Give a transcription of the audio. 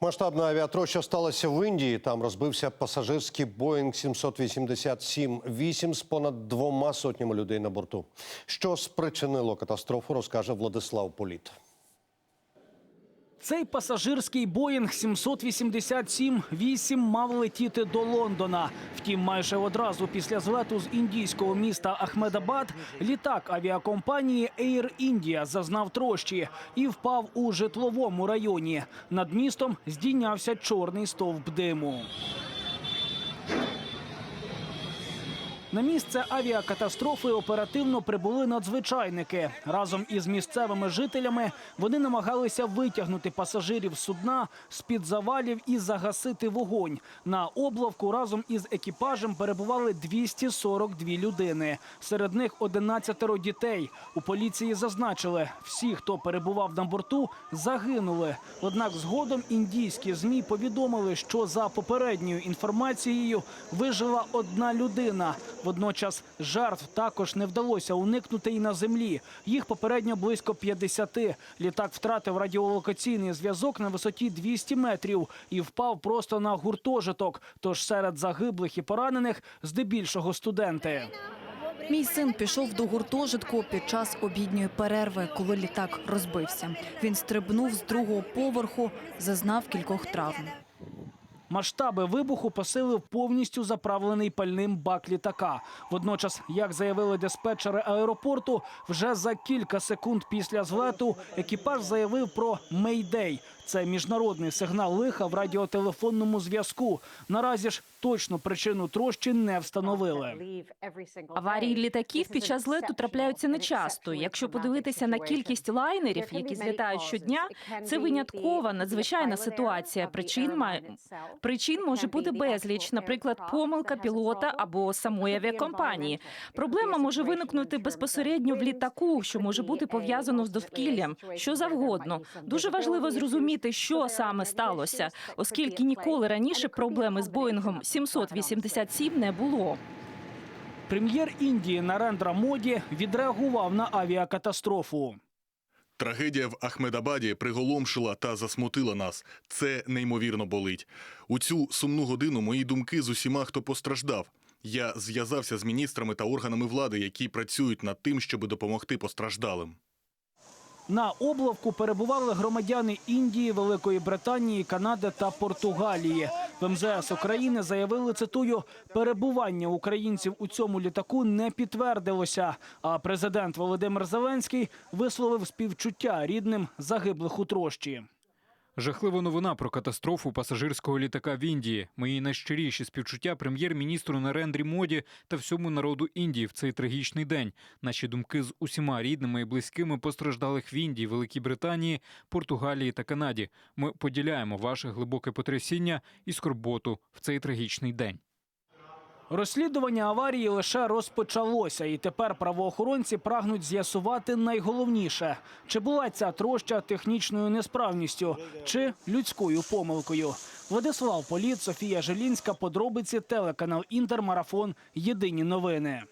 Масштабна авіатроща сталася в Індії. Там розбився пасажирський Боїнг 787 вісім з понад двома сотнями людей на борту. Що спричинило катастрофу, розкаже Владислав Політ. Цей пасажирський Боїнг 787-8 мав летіти до Лондона. Втім, майже одразу після злету з індійського міста Ахмедабад літак авіакомпанії Air India зазнав трощі і впав у житловому районі. Над містом здійнявся чорний стовп диму. На місце авіакатастрофи оперативно прибули надзвичайники. Разом із місцевими жителями вони намагалися витягнути пасажирів судна з-під завалів і загасити вогонь. На облавку разом із екіпажем перебували 242 людини. Серед них 11 дітей. У поліції зазначили, всі, хто перебував на борту, загинули. Однак згодом індійські змі повідомили, що за попередньою інформацією вижила одна людина. Водночас жертв також не вдалося уникнути і на землі. Їх попередньо близько 50. Літак втратив радіолокаційний зв'язок на висоті 200 метрів і впав просто на гуртожиток. Тож серед загиблих і поранених здебільшого студенти. Мій син пішов до гуртожитку під час обідньої перерви, коли літак розбився. Він стрибнув з другого поверху, зазнав кількох травм. Масштаби вибуху посилив повністю заправлений пальним бак літака. Водночас, як заявили диспетчери аеропорту, вже за кілька секунд після злету екіпаж заявив про мейдей. Це міжнародний сигнал лиха в радіотелефонному зв'язку. Наразі ж точну причину трощі не встановили. Аварії літаків під час злету трапляються нечасто. Якщо подивитися на кількість лайнерів, які злітають щодня, це виняткова надзвичайна ситуація. Причин має причин може бути безліч, наприклад, помилка пілота або самої авіакомпанії. Проблема може виникнути безпосередньо в літаку, що може бути пов'язано з довкіллям, що завгодно. Дуже важливо зрозуміти, що саме сталося, оскільки ніколи раніше проблеми з Боїнгом 787 не було. Прем'єр Індії Нарендра Моді відреагував на авіакатастрофу. Трагедія в Ахмедабаді приголомшила та засмутила нас. Це неймовірно болить. У цю сумну годину мої думки з усіма, хто постраждав. Я зв'язався з міністрами та органами влади, які працюють над тим, щоб допомогти постраждалим. На облавку перебували громадяни Індії, Великої Британії, Канади та Португалії. В МЗС України заявили, цитую, перебування українців у цьому літаку не підтвердилося. А президент Володимир Зеленський висловив співчуття рідним загиблих у трощі. Жахлива новина про катастрофу пасажирського літака в Індії. Мої найщиріші співчуття прем'єр-міністру Нарендрі Моді та всьому народу Індії в цей трагічний день. Наші думки з усіма рідними і близькими постраждалих в Індії, Великій Британії, Португалії та Канаді. Ми поділяємо ваше глибоке потрясіння і скорботу в цей трагічний день. Розслідування аварії лише розпочалося, і тепер правоохоронці прагнуть з'ясувати найголовніше: чи була ця троща технічною несправністю, чи людською помилкою. Владислав Політ, Софія Желінська, подробиці, телеканал Інтермарафон. Єдині новини.